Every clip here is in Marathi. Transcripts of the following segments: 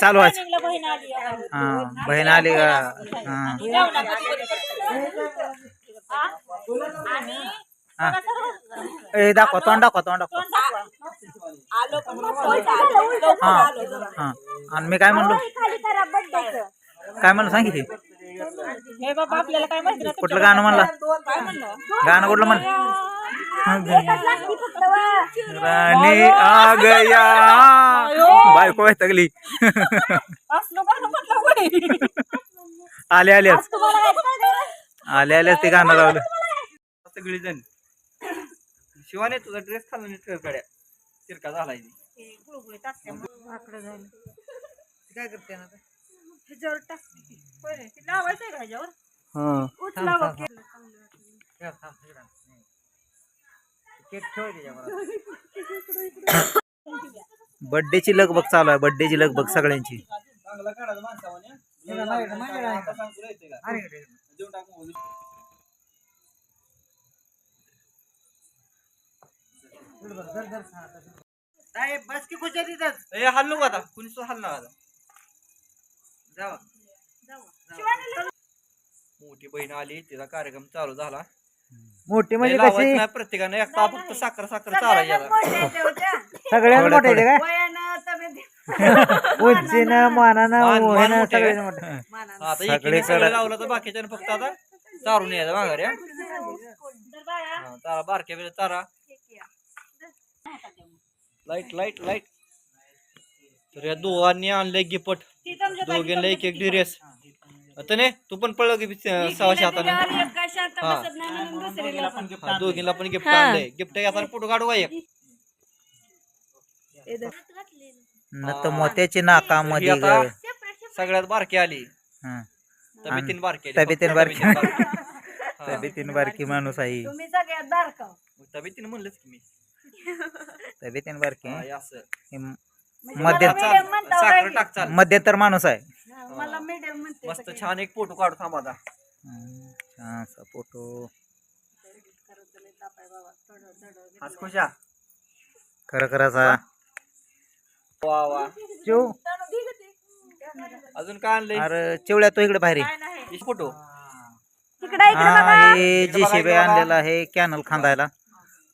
चालू आहे. बहीण आली आहे. हा बहीण आली का? हा? ए दाखवा तोंड दाखवा तोंड दाखवा. हा. हा आणि मी काय म्हणलो? काय म्हणलं सांग की हे बाबा आपल्याला काय माहिती नाही कुठलं गाणं म्हणलं? काय म्हणलं. गाणं कुठलं म्हण राणी आ गया. बायको वैतगली असलं गाणं म्हणलं होय. आले आलेच तुम्हाला काय कळलं? आले आलेच ते गाणं लावलं. सगळी जण शिवाने तुझा ड्रेस खाल्ला नीट कर गड्या तिरका. हे गुळगुळीत झालं. काय करते ना आता? ह्याच्यावर टाक. लावायचंय का ह्याच्यावर? हा. ठेव त्याच्यावर. बड्डेची लगबग चालू आहे बड्डेची लगबग सगळ्यांची. का? साहेब बस की खुश तिथंच? ए, हल नको आता? कुणी सुद्धा हल नका आता. जावा. मोठी बहीण आली तिचा कार्यक्रम चालू झाला. मोठी लावायचं नाही प्रत्येकाने एकटा फक्त साखर साखर चालायची आता. सगळ्यात मोठे. काय उंचीनं मानानं मान- मान वयानं मोठे आता सगळे एकीने सगळं. लावलं तर बाकीच्याने फक्त आता चारून यायचं माघारी हा? तर बाळा, हा, तारा बारक्या वेळेला लाइट लाइट लाइट. तर या दोघांनी आणलंय गिपट. जागी दोघींना एक एक ड्रेस आता नाही तू पण पळलं की सहाशे हाताने. हा. दोघींना पण गिफ्ट आणलंय. गिफ्ट घेताना फोटो काढू का एक. न तर मोत्याची नाकामध्ये आता ग. सगळ्यात बारकी आली. हा. तब्येतीन बारकी आली. तब्येतीन फक्त बारकी. हा. तब्येतीन बारकी माणूस आहे. तुम्ही सगळ्यात बारका. तब्येतीनं म्हणलंच की मी. तब्येतीन बारकी. हा, हे असं. हे म- म्हणजे मध्य medium म्हणता साखर वय. टाक चाल. मध्यंतर माणूस आहे. मला मीडियम म्हणते मस्त सगळे. छान एक फोटो काढू थांब आता. हम्म, छानसा फोटो आज खुशा खरं खराचा वा वा. चिव अजून काय आणलंय? अरे चिवळ्या तो इकडे बाहेर ये. काय नाही. फोटो इकडे इकडे हा बघा. हे जी बघा. आणलेला आहे कॅनल खांदायला.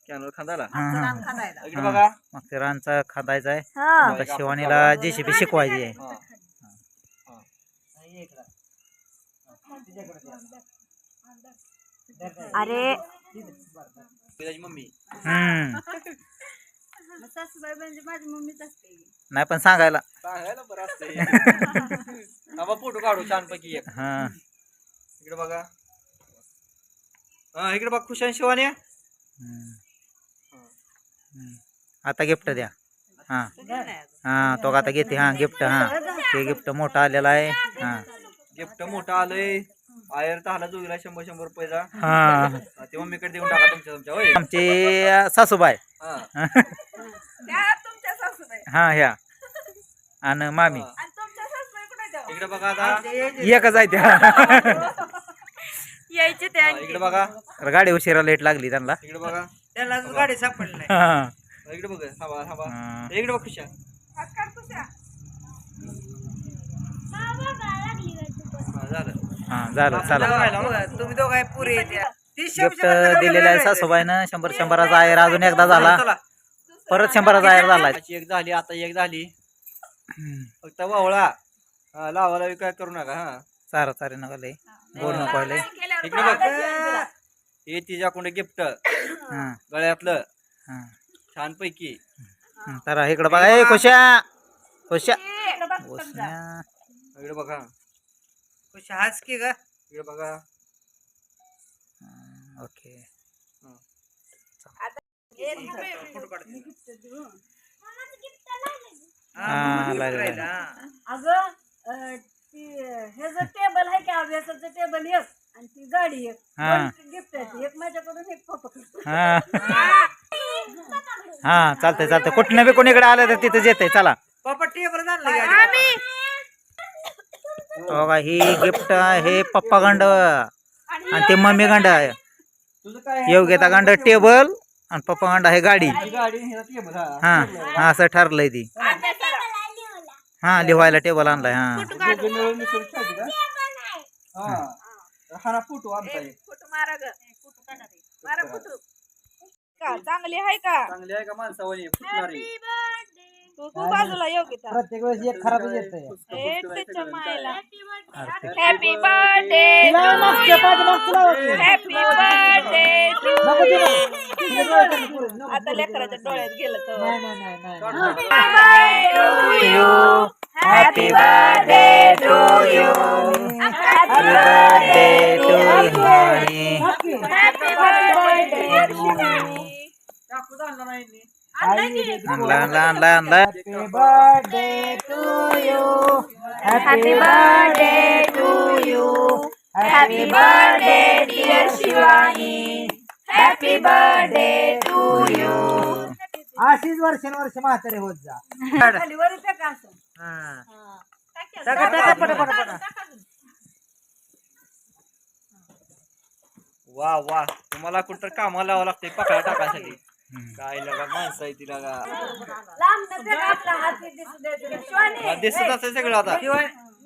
कॅनल खांदाला हा, हा. इकडे बघा. मग ते रानचा खांदायचा आहे. हा. आता शिवानीला जेसीबी शिकवायची आहे. हा. अरे। मम्मी। हम्म. सासूबाई म्हणजे माझी मम्मीच असते. नाही पण सांगायला. सांगायला बरं असतंय. बाबा फ़ोटो काढू छानपैकी एक. हा. इकडे बघा. हा इकडे बघ खुशान शिवानी. हम्म. आता गिफ्ट द्या. हा. हा तो आता घेते हा गिफ्ट हा. ते गिफ्ट मोठं आलेलं आहे. हा. गिफ्ट मोठं आलंय. आयर तर शंभर शंभर रुपयाचा. हा. हा, ते मम्मीकडे देऊन टाका तुमच्या तुमच्या होय. आमचे सासूबाई. हा. तुमच्या सासूबाई. हा ह्या. आणि मामी. आणि तुमच्या सासूबाई कुठे जाऊ? इकडे बघा आता. एकच आहे त्या. यायचे ते हा, इकडे बघा. गाडी उशिरा लेट लागली त्यांना. इकडे बघा. त्याला अजून गाडी सापडली नाही. हा. इकडे बघ. थांबा थांबा. हा. इकडे बघ खुशा. हा झालं. हा झालं चला. तुम्ही दोघं पुरे येते गिफ्ट दिलेलं आहे सासूबाईनं. शंभर शंभराचा आयर अजून एकदा झाला. परत शंभराचा आयर झाला. एक झाली आता एक झाली. फक्त वावळा. लावाला काय करू नका हा. चारा चारे नका लय. गोड नको लय. इकडे बघ. हे तिच्याकडे गिफ्ट हा. गळ्यातलं. हा. छान पैकी हं, तर इकडं बघा ए खुशा खुशा खुशा. इकडे बघा खुश हाच की ग इकडे बघा ओके हा. अगं ती हे जर टेबल आहे की अभ्यासाचं टेबल एक. आणि ती गाडी एक. हा. गिफ्ट आहे एक माझ्याकडून एक पप्पा हा. हा चालतंय चालतंय. कुठनं बी कोणीकडे आलं तर तिथं येते चला. पप्पा टेबल आणलं बघा ही गिफ्ट हे पप्पा गंड आणि ते मम्मी गंड आहे. तुझं काय योग्यता गंड टेबल आणि पप्पा अंडा आहे गाडी. ही गाडी हा असं ठरलंय ती. हा लिवायला टेबल आणलाय हा. आहे. चांगली आहे का चांगली आहे का फुटणारी तू तू बाजूला योगिता प्रत्येक वेळेस एक खराब येत त्याच्या मायला. अरे ते- हॅपी बर्थडे हॅपी बर्थडे आता लेकराच्या डोळ्यात गेलं तर Happy birthday to you. Happy birthday to you. टाकू आणला नाही यांनी. आणला आणला आणला आणला birthday to you Happy birthday to you happy birthday dear Shivani happy birthday to you अशीच वर्षानुवर्ष म्हातारे होत जा. टाका टाका पटा पटा पटा वा वा. तुम्हाला कुठं कामाला लावावं लागतंय पकडा टाकासाठी काय लगा माणसं आहे ती लगा हा, दिसत असेल सगळं आता.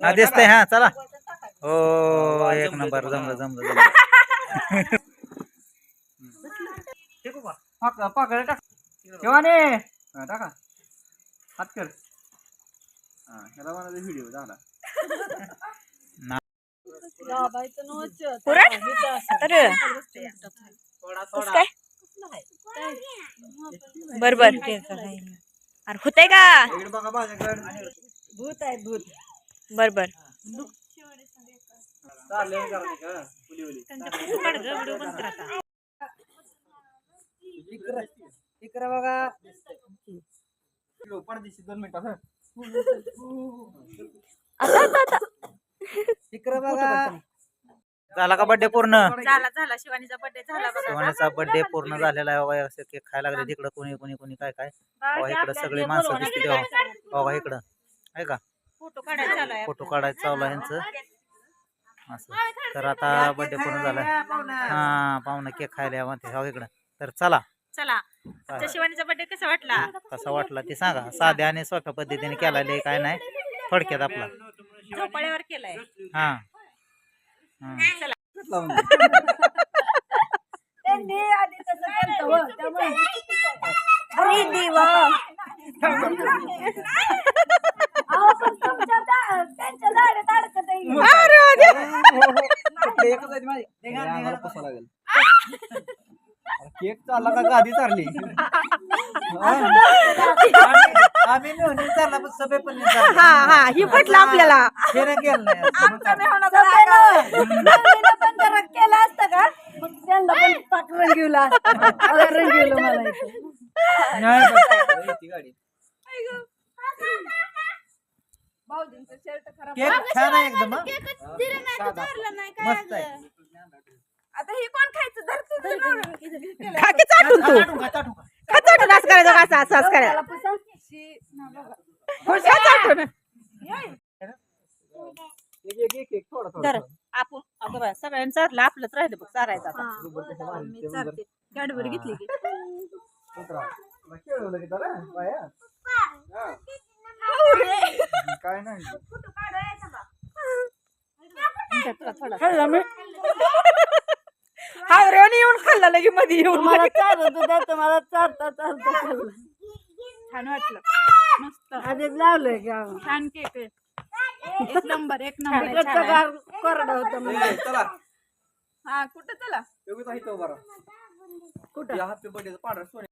हा दिसतंय हा चला. हो एक नंबर जमलं जमलं जमलं ठीक का पाक पाकडा टाक. शिवाने. हा, टाका. हात कर. हा ह्याला व्हिडिओ झाला. पुरण? तर काय? बर बर अरे होतंय का? इकडे बघा माझ्याकडे. भूत आहे भूत. बर का इकडे बघा. पडदिशी दोन मिनिटं हं. इकडे बघा. झाला का बर्थडे पूर्ण? झाला झाला. शिवानीचा बर्थडे झाला बघा. शिवानीचा बर्थडे पूर्ण झालेला आहे. बाबा असं केक खायला लागले तिकडं. कोणी कोणी कोणी काय काय? बाबा इकडं सगळी माणसं दिसते बाबा इकडं. आहे का? फोटो काढायचा फोटो काढायचं चालू आहे यांचं. असं. तर आता बर्थडे पूर्ण झालाय. हा पाहुणा केक खायला यावं ते. हो इकडं. तर चला. चला. शिवानीचा बर्थडे कसा वाटला? कसा वाटला ते सांगा. साध्या आणि सोप्या पद्धतीने केलेलं काय नाही. थोडक्यात आपला. झोपाळ्यावर केलाय. हा. त्यांनी आधी तसं केलं होतं, त्यामुळे अरे देवा. अहो, पण तुमच्या दा- त्यांच्या दाढीत अडकत आहे. एकच आहे ती माझी. हे आम्हाला लागेल. केक चालला का? गादी चालली. आम्ही मिळून चालला पण सभे पण. हा हा ही पटलं आपल्याला. हे नाही केलं नाही सगळ्यांना नवरीनं पण जरा केलं असतं का मग त्यांना पण पाक रंगवलं असतं. मला रंगवलं मला इथं. येते गाडी. केक छान आहे एकदम हं? मस्त आहे. आता ही कोण खायचं? धरतो खाकी चाटून तू. खा चाटून असं करायचं असं असं असं करायचं त्याला पुसा. खा चाटून एक एक एक एक थोडा थोडा धर. आपण अगं सगळ्यांनी चारलं आपलंच राहिलं बघ चारायचं आता. हा, मी चालते. कॅडबरी घेतली की? हा. काय नाही. खाल्लं मी? हावऱ्याने येऊन खाल्ला लगे मध्ये येऊन मला चालत होता तर मला चालता चालता खाल्लं. छान वाटलं. मस्त. आधीच लावलंय की? अहो. छान केक एक नंबर एक नंबर. तिकडचं कोरडं होतं म्हणजे चला. हा कुठं चला? योगिता इथं. कुठं? या हॅपी बर्थडे पांढरा सोने.